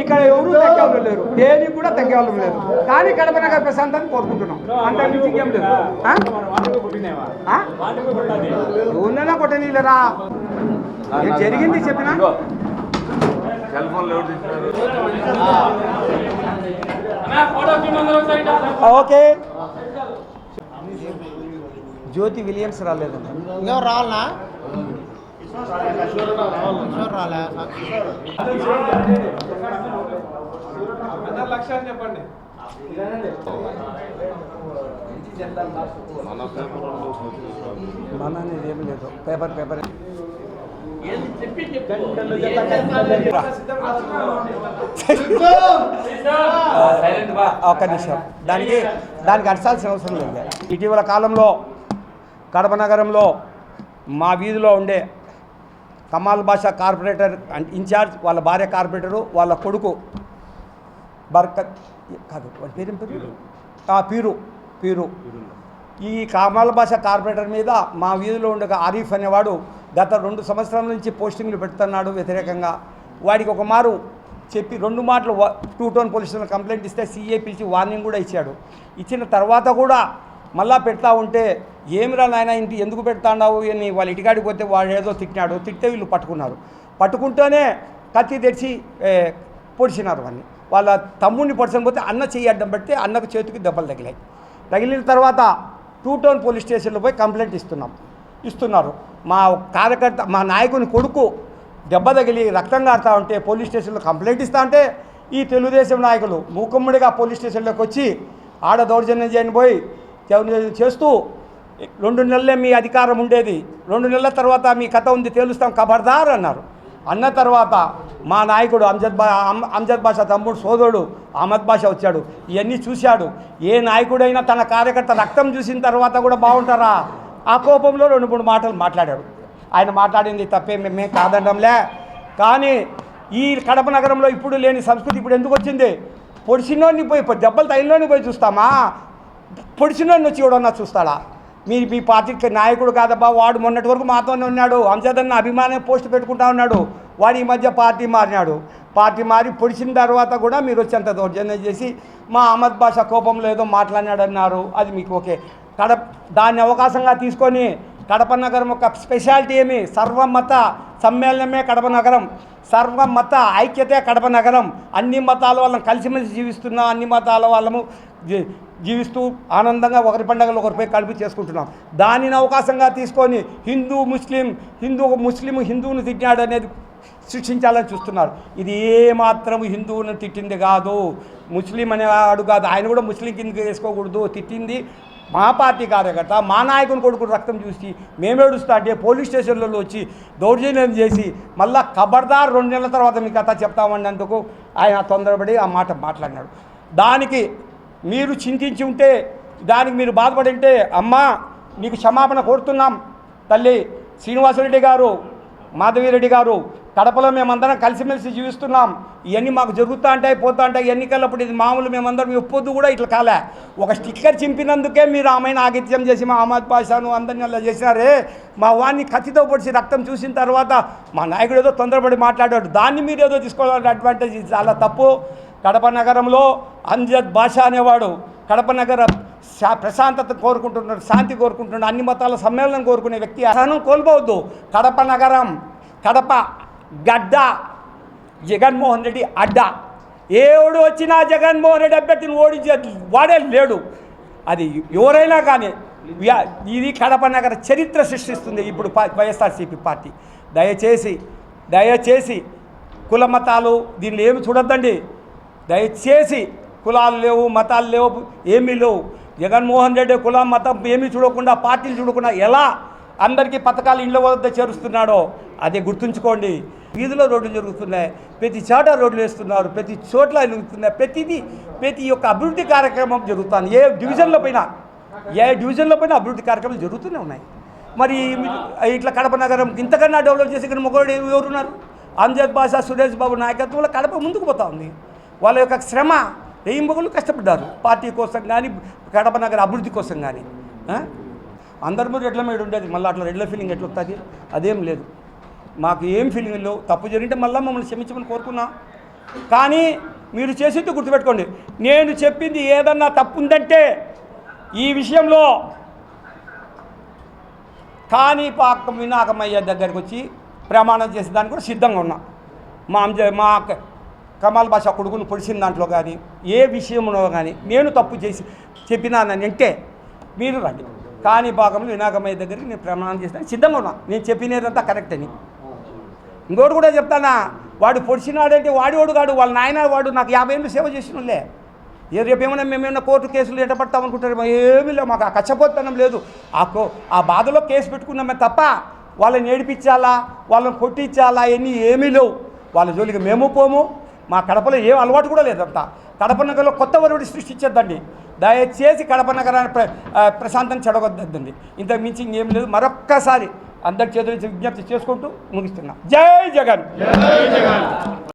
ఇక్కడ ఎవరు తగ్గేవాళ్ళు లేరు. దేనికి కూడా తగ్గేవాళ్ళు లేరు. కానీ కడప నగర ప్రశాంతాన్ని కోరుకుంటున్నాం. అంత మించి ఇంకేం లేదు. కొట్టనీలేరా? ఏం జరిగింది చెప్పినా? సెల్ తీసుకున్నారు ఓకే. జ్యోతి విలియమ్స్ రాలేదండి ఇంకెవరు రావాలనా? కిషోర్ రాలే మన అనేది ఏమి లేదు. Paper paper. ఒక్క నిమిషం. దానికి దానికి అడసాల్సిన అవసరం లేదు. ఇటీవల కాలంలో కడప నగరంలో మా వీధిలో ఉండే కమాల్ బాషా కార్పొరేటర్ ఇన్ఛార్జ్ వాళ్ళ భార్య కార్పొరేటరు వాళ్ళ కొడుకు బర్కత్ కాదు వాళ్ళ పేరేం పేరు? ఆ, పీరు పీరు. ఈ కమాల్ బాషా కార్పొరేటర్ మీద మా వీధిలో ఉండే ఒక ఆరిఫ్ అనేవాడు గత రెండు సంవత్సరాల నుంచి పోస్టింగ్లు పెడుతున్నాడు వ్యతిరేకంగా. వాడికి ఒక మారు చెప్పి రెండు మాటలు two town police station complaint ఇస్తే సీఏ పిలిచి వార్నింగ్ కూడా ఇచ్చాడు. ఇచ్చిన తర్వాత కూడా మళ్ళా పెడతా ఉంటే ఏమిరా నాయన ఇంటి ఎందుకు పెడతాండావు? అని వాళ్ళ ఇంటికాడికి పోతే వాడు ఏదో తిట్టినాడు. తిట్టే వీళ్ళు పట్టుకున్నారు. పట్టుకుంటేనే కత్తి తెచ్చి పొడిచినారు వాడిని వాళ్ళ తమ్ముడిని పొడిచని పోతే అన్న చెయ్యి అడ్డం పెడితే అన్నకు చేతికి దెబ్బలు తగిలాయి. తగిలిన తర్వాత టూ టౌన్ పోలీస్ స్టేషన్లో పోయి కంప్లైంట్ ఇస్తున్నాం. ఇస్తున్నారు. మా కార్యకర్త మా నాయకుని కొడుకు దెబ్బ తగిలి రక్తం కారుతా ఉంటే పోలీస్ స్టేషన్లో కంప్లైంట్ ఇస్తా ఉంటే ఈ తెలుగుదేశం నాయకులు మూకుమ్మడిగా పోలీస్ స్టేషన్లోకి వచ్చి ఆడ దౌర్జన్యం చేయని పోయి చేస్తూ రెండు నెలలే మీ అధికారం ఉండేది. రెండు నెలల తర్వాత మీ కథ ఉంది తేలుస్తాం కబర్దార్ అన్నారు. అన్న తర్వాత మా నాయకుడు అంజద్ బా అంజద్ బాషా తమ్ముడు సోదరుడు అహ్మద్ బాషా వచ్చాడు. ఇవన్నీ చూశాడు. ఏ నాయకుడైనా తన కార్యకర్త రక్తం చూసిన తర్వాత కూడా బాగుంటారా? ఆ కోపంలో రెండు మూడు మాటలు మాట్లాడాడు. ఆయన మాట్లాడింది తప్పే మేమే కాదనడంలే కానీ ఈ కడప నగరంలో ఇప్పుడు లేని సంస్కృతి ఇప్పుడు ఎందుకు వచ్చింది? పొడిచినోడిని పోయి దెబ్బలు తగిలినోడిని పోయి చూస్తామా? పొడిచినోడిని వచ్చి ఎవడన్నా చూస్తాడా? మీ మీ పార్టీకి నాయకుడు కాదబ్బా వాడు మొన్నటి వరకు మాతోనే ఉన్నాడు. అంజదన్న అభిమానం పోస్ట్ పెట్టుకుంటా ఉన్నాడు. వాడు ఈ మధ్య పార్టీ మారినాడు. పార్టీ మారి పొడిచిన తర్వాత కూడా మీరు వచ్చేంత దౌర్జన్యం చేసి మా అహ్మద్ బాషా కోపంలో ఏదో మాట్లాడినాడు అన్నారు అది మీకు ఓకే. కడప దాన్ని అవకాశంగా తీసుకొని కడప నగరం ఒక స్పెషాలిటీ ఏమి? సర్వమత సమ్మేళనమే కడప నగరం. సర్వమత ఐక్యతే కడప నగరం. అన్ని మతాల వాళ్ళని కలిసిమెలిసి జీవిస్తున్నాం అన్ని మతాల వాళ్ళము జీవిస్తూ ఆనందంగా ఒకరి పండుగలు ఒకరిపై కలిపి చేసుకుంటున్నాం. దానిని అవకాశంగా తీసుకొని హిందూ ముస్లిం హిందూ ముస్లిం హిందువుని తిట్టినాడు అనేది శిక్షించాలని చూస్తున్నారు. ఇది ఏమాత్రం హిందువును హిందువుని తిట్టింది కాదు. ముస్లిం అనేవాడు కాదు. ఆయన కూడా ముస్లిం కిందకి వేసుకోకూడదు. తిట్టింది మా పార్టీ కార్యకర్త మా నాయకుని కొడుకు రక్తం చూసి మేమేడుస్తా అంటే పోలీస్ స్టేషన్లలో వచ్చి దౌర్జన్యం చేసి మళ్ళా ఖబర్దార్ రెండు నెలల తర్వాత మీ కథ చెప్తామన్నందుకు ఆయన తొందరపడి ఆ మాట మాట్లాడినాడు. దానికి మీరు చింతించి ఉంటే దానికి మీరు బాధపడి ఉంటే అమ్మా నీకు క్షమాపణ కోరుతున్నాం. తల్లి శ్రీనివాసరెడ్డి గారు మాధవిరెడ్డి గారు కడపలో మేమందరం కలిసిమెలిసి జీవిస్తున్నాం. ఇవన్నీ మాకు జరుగుతూ ఉంటాయి పోతూ ఉంటాయి. ఎన్నికలప్పుడు ఇది మామూలు మేమందరం ఒప్పొద్దు కూడా ఇట్లా కాలే. ఒక స్టిక్కర్ చింపినందుకే మీరు ఆమెను ఆగిత్యం చేసి మా అహ్మద్ పాషాను అందరిని అలా చేసినారే. మా వాడిని కత్తితో పొడిచి రక్తం చూసిన తర్వాత మా నాయకుడు ఏదో తొందరపడి మాట్లాడాడు. దాన్ని మీరు ఏదో తీసుకోవాలంటే అడ్వాంటేజ్ చాలా తప్పు. కడప నగరంలో అంజద్ బాషా అనేవాడు కడప నగర శా- ప్రశాంతత కోరుకుంటున్నాడు శాంతి కోరుకుంటున్నాడు అన్ని మతాల సమ్మేళనం కోరుకునే వ్యక్తి. అసహనం కోల్పోవద్దు. కడప నగరం కడప గడ్డ జగన్మోహన్ రెడ్డి అడ్డ. ఏడు వచ్చినా జగన్మోహన్ రెడ్డి అభ్యర్థిని ఓడించే వాడే లేడు. అది ఎవరైనా కానీ ఇది కడప నగర చరిత్ర సృష్టిస్తుంది ఇప్పుడు వైఎస్ఆర్సీపీ పార్టీ. దయచేసి దయచేసి కుల మతాలు దీన్ని ఏమి చూడొద్దండి. దయచేసి కులాలు లేవు మతాలు లేవు ఏమీ లేవు. జగన్మోహన్ రెడ్డి కులం మతం ఏమీ చూడకుండా పార్టీలు చూడకుండా ఎలా అందరికీ పథకాలు ఇళ్ళ వద్ద చేరుస్తున్నాడో అదే గుర్తుంచుకోండి. వీధిలో రోడ్లు జరుగుతున్నాయి ప్రతి చోట రోడ్లు వేస్తున్నారు ప్రతి చోట్ల జరుగుతున్నాయి ప్రతిదీ ప్రతి ఒక్క అభివృద్ధి కార్యక్రమం జరుగుతుంది. ఏ డివిజన్లో పైన ఏ డివిజన్లో పైన అభివృద్ధి కార్యక్రమాలు జరుగుతూనే ఉన్నాయి. మరి ఇట్లా కడప నగరం ఇంతకన్నా డెవలప్ చేసి ఇక్కడ మొగోడు ఎవరున్నారు? అంజద్ బాషా సురేష్ బాబు నాయకత్వంలో కడప ముందుకు పోతా ఉంది. వాళ్ళ యొక్క శ్రమ రెయింబగులు కష్టపడ్డారు. పార్టీ కోసం కానీ కడప నగర అభివృద్ధి కోసం కానీ అందరి ముందు రెడ్ల మీద ఉండేది. మళ్ళీ అట్లా రెడ్ల ఫీలింగ్ ఎట్లా వస్తుంది అదేం లేదు. మాకు ఏం ఫీలింగ్ లేవు. తప్పు జరిగితే మళ్ళీ మమ్మల్ని క్షమించమని కోరుకున్నా. కానీ మీరు చేసింది గుర్తుపెట్టుకోండి. నేను చెప్పింది ఏదన్నా తప్పు ఉందంటే ఈ విషయంలో కానీ పాక వినాకమయ్య దగ్గరికి వచ్చి ప్రమాణం చేసేదానికి కూడా సిద్ధంగా ఉన్నా. మా అంజ మా క- కమాల్ భాష కొడుకును పొడిచిన దాంట్లో కానీ ఏ విషయంలో కానీ నేను తప్పు చేసి చెప్పినానని అంటే మీరు రండి. కానీ భాగంలో వినాకమయ్య దగ్గరికి నేను ప్రమాణం చేసిన సిద్ధంగా ఉన్నా. నేను చెప్పినదంతా కరెక్ట్ అని. ఇంకోటి కూడా చెప్తానా? వాడు పొడిచినాడంటే? వాడి వాడు కాడు? వాళ్ళ నాయన వాడు నాకు యాభై ఏళ్ళు సేవ చేసినలే. ఏ రేపేమైనా మేమేమైనా కోర్టు కేసులు ఎట అనుకుంటారు ఏమీ లేవు. మాకు ఆ కచ్చపోతనం లేదు. ఆ కో ఆ బాధలో కేసు పెట్టుకున్నామే తప్ప వాళ్ళని ఏడిపించాలా? వాళ్ళని కొట్టించాలా? అవన్నీ ఏమీ లేవు. వాళ్ళ జోలికి మేము పోము. మా కడపలో ఏం అలవాటు కూడా లేదంతా కడప నగరంలో కొత్త వరుడి సృష్టించద్దండి. దయచేసి కడప నగరాన్ని ప్ర ప్రశాంతం చెడగొద్దండి. ఇంతకు మించి ఇంకేం లేదు. మరొక్కసారి అందరి చేతుల విజ్ఞప్తి చేసుకుంటూ ముగిస్తున్నా. జై జగన్!